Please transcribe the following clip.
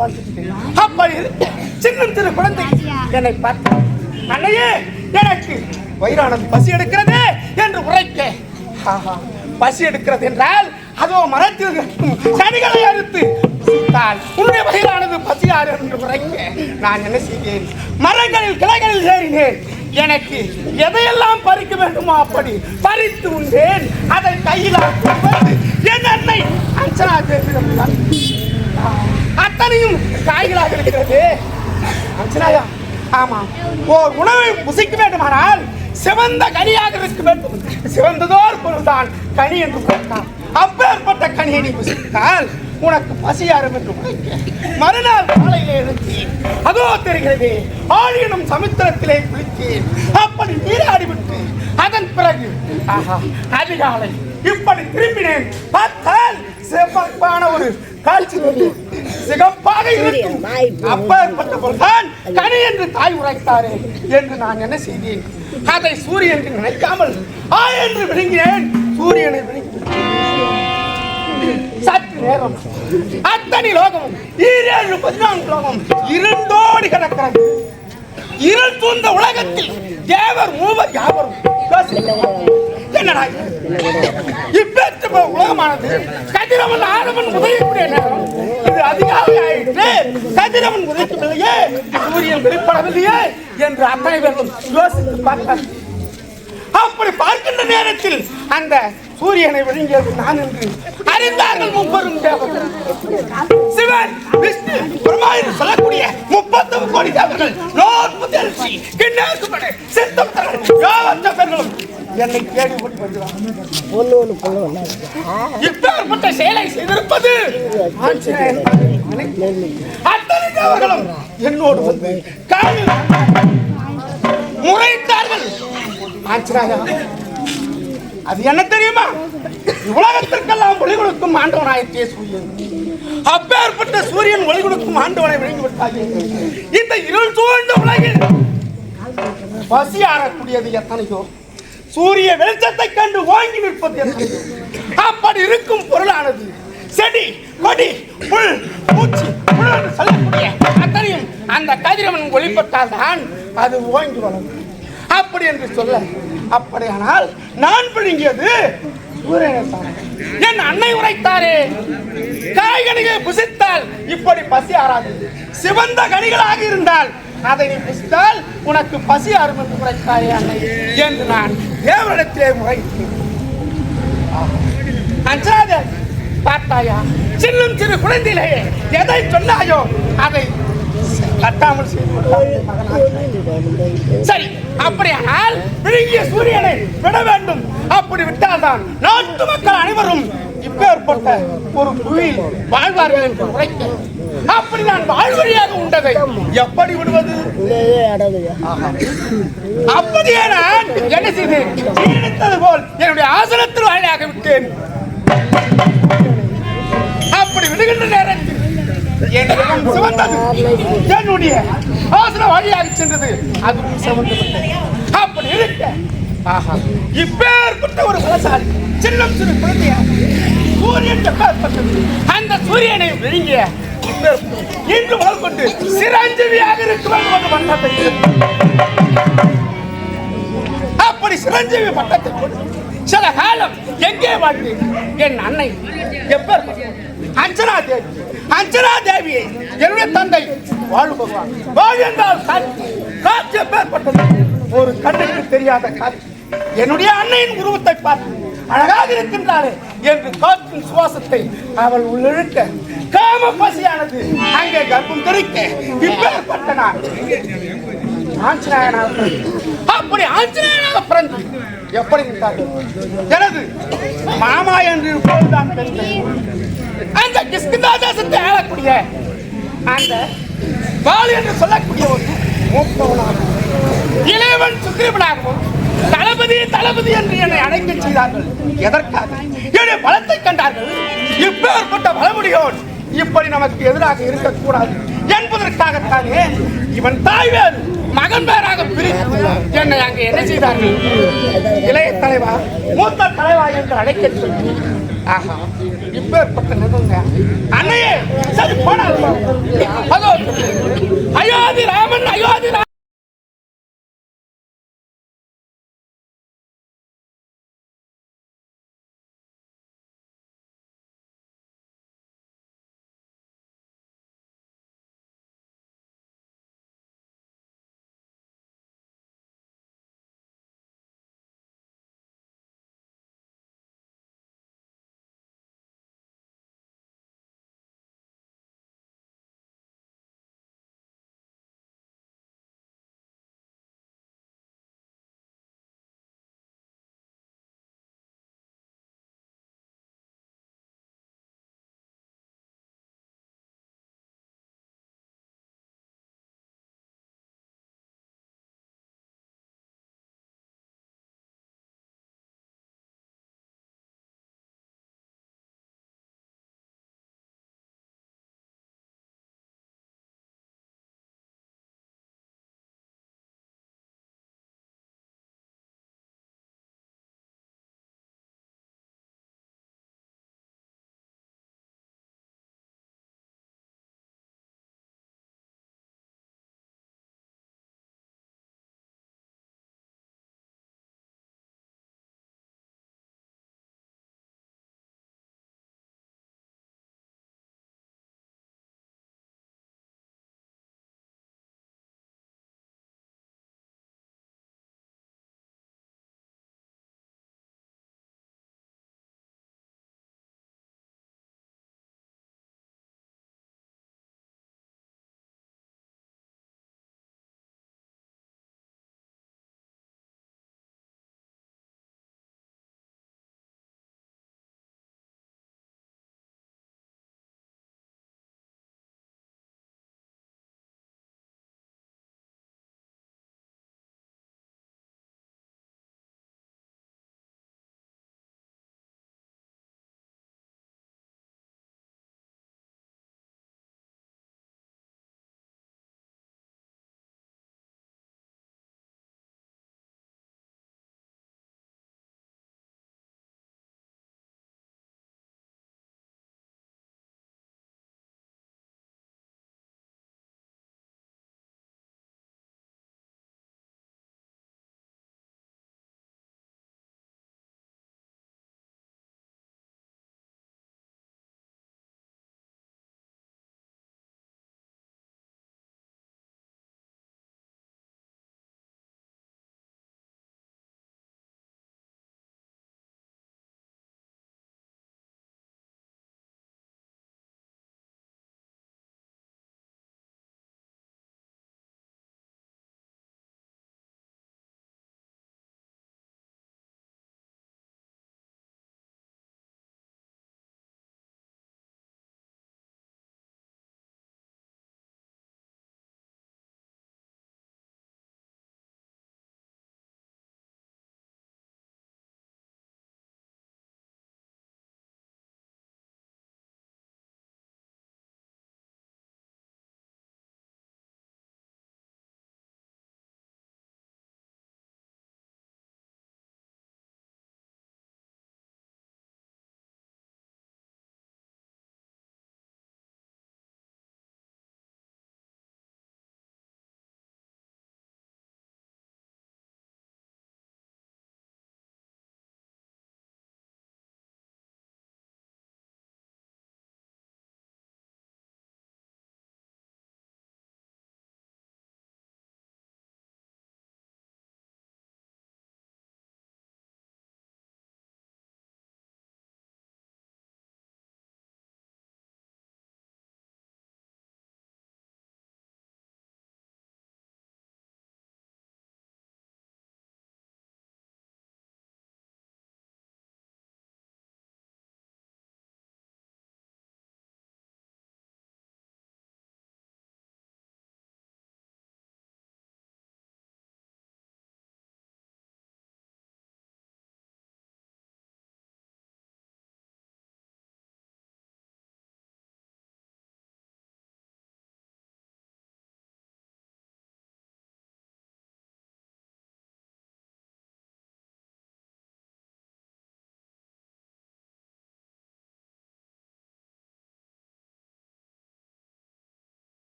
அப்படி சின்னம் சிறு குழந்தை. என்னை பார்த்து அன்னையே எனக்கு வயிறானது பசி எடுக்கிறது என்று உரைக்க ஆஹா, பசி எடுக்கிறது என்றால் அதோ மரத்தில் சனிகளை அறுத்து உன்னுடைய வயிறானது பசியாறு என்று உரைக்க நான் என்ன செய்தேன்? மரங்களில் கிளைகளில் ஏறினேன். எனக்கு எதையெல்லாம் பறிக்க வேண்டுமோ அப்படி பறித்து உண்டேன். அதை கையில் என் அன்னை அஞ்சனா தேவிடம் அத்தனையும் காய்களாக இருக்கிறது. அர்ச்சனாயா? ஆமா. ஓர் உணவை புசிக்க வேண்டுமானால் சிவந்த கனியாக இருக்க வேண்டும். சிவந்ததோர் பொருள்தான் கனி என்று கொடுத்தான் அப்பேற்பட்ட கனியை நீ புசித்தால் உனக்கு பசியாரும் என்று உழைக்க மறுநாள் காலையிலே எழுந்தி அதோ தெரிகிறது ஆழியனும் சமுத்திரத்திலே குளித்தேன். அப்படி நீராடி விட்டு அதன் பிறகு ஆஹா அதிகாலை இப்படி திரும்பினேன். பார்த்தால் செவ்வப்பான ஒரு காட்சி தெரியும். சிகப்பாக இருக்கும். அப்பேற்பட்ட பொருள்தான் கனி என்று தாய் உரைத்தாரே என்று நான் என்ன செய்தேன்? அதை சூரியன் நினைக்காமல் ஆ என்று விழுங்கினேன். சூரியனை சற்று நேரம். அத்தனை லோகமும் ஈரேழு பதினான்கு லோகம் இருண்டோடி கிடக்கிறது. இருள் சூழ்ந்த உலகத்தில் தேவர் மூவர் யாவரும். என்னடா இப்ப உலகமானது. கதிரவன் ஆரவன் உதயக்கூடிய நேரம். இது அதிகாலை ஆயிற்று கதிரவன் உதயக்கவில்லையே சூரியன் வெளிப்படவில்லையே என்று அத்தனை யோசித்து பார்த்தார் அப்படி பார்க்கின்ற நேரத்தில் அந்த சூரியனை விழுங்கியது நான் என்று அறிந்தார்கள் முப்பெரும் தேவர்கள். சிவன் விஷ்ணு பிரம்மா என்று சொல்லக்கூடிய முப்பத்தொரு கோடி தேவர்கள். நோன்பு தெளிச்சி கிண்ணேற்குப்படு சித்தம் யாவற்ற என்னை வருகிறார் ஒன்று ஒன்று கொள்ள ஒன்றா இப்பேற்பட்ட செயலை செய்திருப்பது. அத்தனை என்னோடு வந்து காலில் முறையிட்டார்கள். ஆஞ்சநேயா அது என்ன தெரியுமா? உலகத்திற்கெல்லாம் ஒளி கொடுக்கும் ஆண்டவனாயிற்றே சூரியன் அப்பேற்பட்ட சூரியன் ஒளி கொடுக்கும் ஆண்டவனை விளங்கி விட்டாயே. இந்த இருள் சூழ்ந்த உலகில் பசி ஆறக்கூடியது எத்தனையோ? சூரிய வெளிச்சத்தை கண்டு ஓங்கி நிற்பது அப்படி இருக்கும் பொருளானது. செடி கொடி புல் பூச்சி புல் சொல்லக்கூடிய அத்தனையும் அந்த கதிரவன் ஒளிப்பட்டால் தான் அது ஓங்கி வளரும். அப்படி என்று சொல்ல அப்படியானால் நான் பிடுங்கியது என் அன்னை உரைத்தாரே. காய்கனிகளை புசித்தால் இப்படி பசி ஆறாது. சிவந்த கனிகளாக இருந்தால் அதை நீ புசித்தால் உனக்கு பசி ஆறும் என்று உரைத்தாயே அன்னை என்று நான் தேவனிடத்திலே முறையிட்டு அஞ்சாத பார்த்தாயா? சின்னும் சிறு குழந்தையிலே எதை சொன்னாயோ அதை கட்டாமல் செய்து சரி அப்படியானால் விழுங்கிய சூரியனை விட வேண்டும். அப்படி விட்டால்தான் நாட்டு மக்கள் அனைவரும் இப்பேற்பட்ட ஒரு குழியில் வாழ்வார்கள் என்று உரைக்க அப்படி நான் வாழ்வழியாக உண்டதை. எப்படி விடுவது? அப்படியே நான் என்ன செய்தேன்? ஜீரணித்தது போல் என்னுடைய ஆசனத்தில் வாயிலாக விட்டேன். அப்படி விடுகின்ற நேரத்தில் என் சிவந்தது என்னுடைய ஆசன வழியாக சென்றது. அது சிவந்து அப்படி இருக்க. ஆஹா. இப்பேற்பட்ட ஒரு பலசாலி சின்னம் சிறு குழந்தையா சூரியன் அந்த சூரியனை விழுங்கிய இன்று முதல் கொண்டு சிரஞ்சீவியாக இருக்க வேண்டும் அப்படி சிரஞ்சீவி பட்டத்தை கொண்டு சில காலம் எங்கே வாழ்ந்து என் அன்னை எப்பேர் அஞ்சனா தேவி. அஞ்சனா தேவியை என்னுடைய தந்தை வாழ் பகவான். வாழ் என்றால் காட்சி காட்சி எப்பேற்பட்டது? ஒரு கண்ணுக்கு தெரியாத காட்சி என்னுடைய அன்னையின் உருவத்தை பார்த்து அழகாக இருக்கின்றாளே என்று காற்றின் சுவாசத்தை அவள் உள்ளிழுக்க காம பசியானது அங்கே கர்ப்பம் தெரிக்க இப்பேற்பட்ட நான். அப்படி ஆஞ்சநாயனாக பிறந்து எப்படி இருந்தார்கள் எனது மாமா என்று போல்தான் தெரிந்தது. அந்த கிஸ்கிந்தா தேசத்தை ஆளக்கூடிய அந்த பால் என்று சொல்லக்கூடிய ஒரு மூப்பவனாகவும் இளையவன் சுக்ரீவனாகவும் தளபதி தளபதி என்று என்னை அழைக்க செய்தார்கள். எதற்காக? என்னுடைய பலத்தை கண்டார்கள். இப்பேற்பட்ட பலமுடியோன் இப்படி நமக்கு எதிராக இருக்கக்கூடாது என்பதற்காகத்தானே இவன் தாய் வேறு மகன் பேராக பிரித்து என்னை அங்கே என்ன செய்தார்கள்? இளைய தலைவா மூத்த தலைவா என்று அழைக்க சொல்லி ஆஹா இப்பேற்பட்ட நிகழ்ந்த அன்னையே சரி போனால் அதோ ஐயா